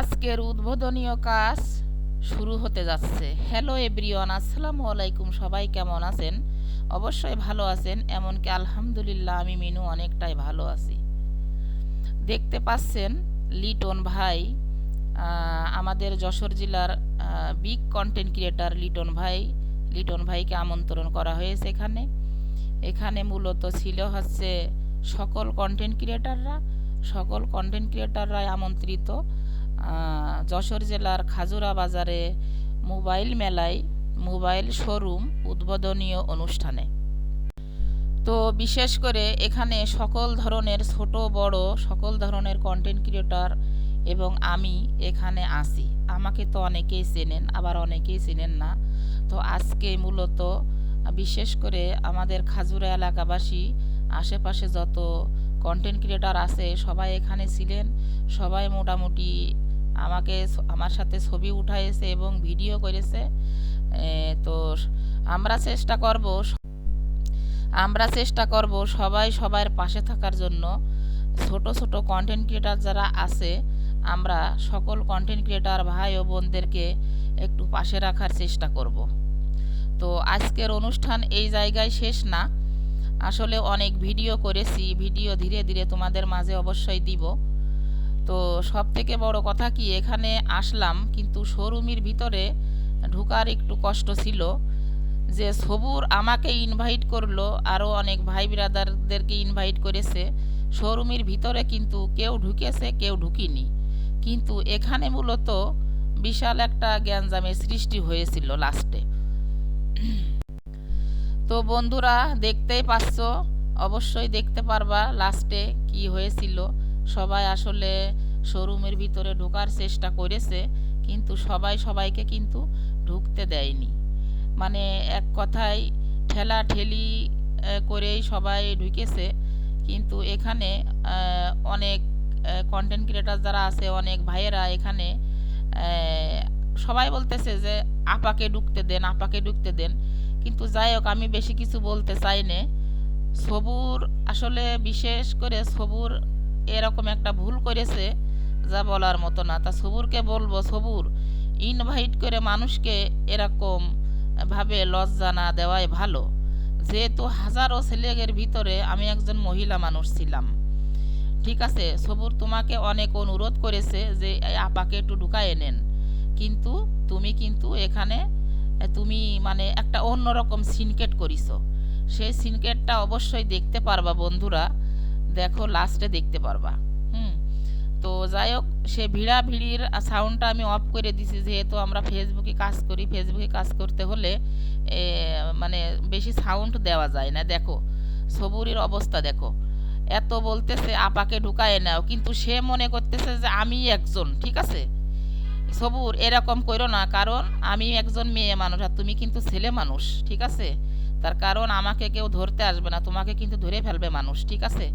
আজকের উদ্বোধনীয় কাজ শুরু হতে যাচ্ছে। হ্যালো এভরিওয়ান আসসালামু আলাইকুম। সবাই কেমন আছেন? অবশ্যই ভালো আছেন, এমনকি আলহামদুলিল্লাহ আমি মিনু অনেকটাই ভালো আছি। দেখতে পাচ্ছেন লিটন ভাই আমাদের যশোর জেলার বিগ কন্টেন্ট ক্রিয়েটার লিটন ভাই। লিটন ভাইকে আমন্ত্রণ করা হয়েছে এখানে। এখানে মূলত ছিল হচ্ছে সকল কন্টেন্ট ক্রিয়েটাররা সকল কন্টেন্ট ক্রিয়েটাররাই আমন্ত্রিত। যশোর জেলার খাজুরা বাজারে মোবাইল মেলায় মোবাইল শোরুম উদ্বোধনীয় অনুষ্ঠানে। তো বিশেষ করে এখানে সকল ধরনের ছোট, বড়, সকল ধরনের কন্টেন্ট ক্রিয়েটর এবং আমি এখানে আসি আমাকে তো অনেকেই চেনেন, আবার অনেকেই চেনেন না। তো আজকে মূলত বিশেষ করে আমাদের খাজুরা এলাকাবাসী, আশেপাশে যত কন্টেন্ট ক্রিয়েটর আছে, সবাই এখানে ছিলেন। সবাই মোটামুটি আমাকে আমার সাথে ছবি উঠাইছে এবং ভিডিও করেছে। তো আমরা চেষ্টা করব আমরা চেষ্টা করব সবাই সবার পাশে থাকার জন্য। ছোট ছোট কন্টেন্ট ক্রিয়েটার যারা আছে, আমরা সকল কন্টেন্ট ক্রিয়েটার ভাই ও বোনদেরকে একটু পাশে রাখার চেষ্টা করব। তো আজকের অনুষ্ঠান এই জায়গায় শেষ না। আসলে অনেক ভিডিও করেছি ভিডিও ধীরে ধীরে তোমাদের মাঝে অবশ্যই দিব। তো সব থেকে বড় কথা কি, এখানে আসলাম কিন্তু শোরুমের ভিতরে ঢুকার একটু কষ্ট ছিল যে সবুর আমাকে ইনভাইট করল, আরও অনেক ভাই ব্রাদারদেরকে ইনভাইট করেছে। শোরুমের ভিতরে কিন্তু কেউ ঢুকেছে, কেউ ঢুকিনি। কিন্তু এখানে মূলত বিশাল একটা গ্যাঞ্জামের সৃষ্টি হয়েছিল লাস্টে তো বন্ধুরা, দেখতেই পাচ্ছ, অবশ্যই দেখতে পারবা লাস্টে কি হয়েছিল। সবাই আসলে শোরুমের ভিতরে ঢোকার চেষ্টা করেছে, কিন্তু সবাই সবাইকে কিন্তু ঢুকতে দেয়নি। মানে এক কথায় ঠেলা ঠেলি করেই সবাই ঢুকেছে, কিন্তু এখানে অনেক কন্টেন্ট ক্রিয়েটার যারা আছে, অনেক ভাইয়েরা এখানে সবাই বলতেছে যে, আপাকে ঢুকতে দেন, আপাকে ঢুকতে দেন। কিন্তু যাই হোক, আমি বেশি কিছু বলতে চাই নে। সবুর আসলে বিশেষ করে সবুর এরকম একটা ভুল করেছে যা বলার মতো না। তা সবুরকে বলব, সবুর ইনভাইট করে মানুষকে এরকম ভাবে লজ্জা না দেওয়াই ভালো। যেহেতু হাজারো ছেলেদের ভিতরে আমি একজন মহিলা মানুষ ছিলাম। ঠিক আছে, সবুর তোমাকে অনেক অনুরোধ করেছে যে আপাকে একটু ঢুকায় নেন। কিন্তু তুমি কিন্তু এখানে, তুমি মানে একটা অন্যরকম সিনকেট করিছো। সেই সিনকেটটা অবশ্যই দেখতে পারবা বন্ধুরা। দেখো লাস্টে দেখতে পারবা। হুম? তো যাই হোক, সে ভিড়া ভিড়ির সাউন্ডটা আমি অফ করে দিছি, যেহেতু আমরা ফেসবুকে কাজ করি। ফেসবুকে কাজ করতে হলে মানে বেশি সাউন্ড দেওয়া যায় না। দেখো, সবুরির অবস্থা দেখো। এত বলতেছে, আপাকে ঢুকায় নাও। কিন্তু সে মনে করতেছে যে আমি একজন, ঠিক আছে? সবুর, এরকম করো না। কারণ আমি একজন মেয়ে মানুষ, আর তুমি কিন্তু ছেলে মানুষ, ঠিক আছে? তার কারণ আমাকে কেউ ধরতে আসবে না। তোমাকে কিন্তু ধরে ফেলবে মানুষ, ঠিক আছে?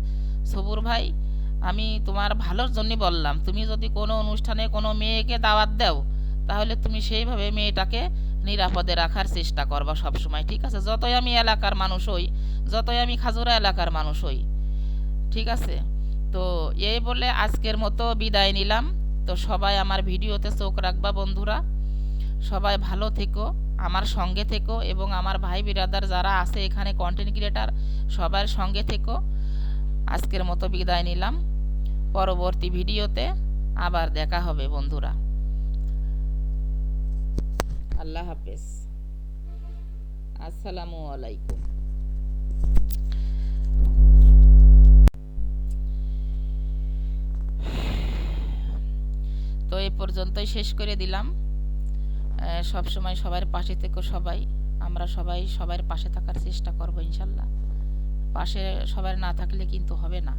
সবুর ভাই, আমি তোমার ভালোর জন্যই বললাম। তুমি যদি কোনো অনুষ্ঠানে কোনো মেয়েকে দাওয়াত দাও, তাহলে তুমি সেইভাবে মেয়েটাকে নিরাপদে রাখার চেষ্টা করবা সব সময় ঠিক আছে? যতই আমি এলাকার মানুষ হই, যতই আমি খাজুরা এলাকার মানুষ হই, ঠিক আছে? তো এই বলে আজকের মতো বিদায় নিলাম। তো সবাই আমার ভিডিওতে চোখ রাখবা বন্ধুরা। সবাই ভালো থেকো, আমার সঙ্গে থেকো এবং আমার ভাই বিরাদার যারা আছে এখানে কন্টেন্ট ক্রিয়েটার সবার সঙ্গে থেকো। আজকের মতো বিদায় নিলাম। পরবর্তী ভিডিওতে আবার দেখা হবে বন্ধুরা। আল্লাহ হাফেজ। আসসালামু আলাইকুম। তো এই পর্যন্তই শেষ করে দিলাম। সব সময় সবার পাশে থেকে সবাই। আমরা সবাই সবার পাশে থাকার চেষ্টা করব ইনশাল্লাহ। পাশে সবার না থাকলে কিন্তু হবে না।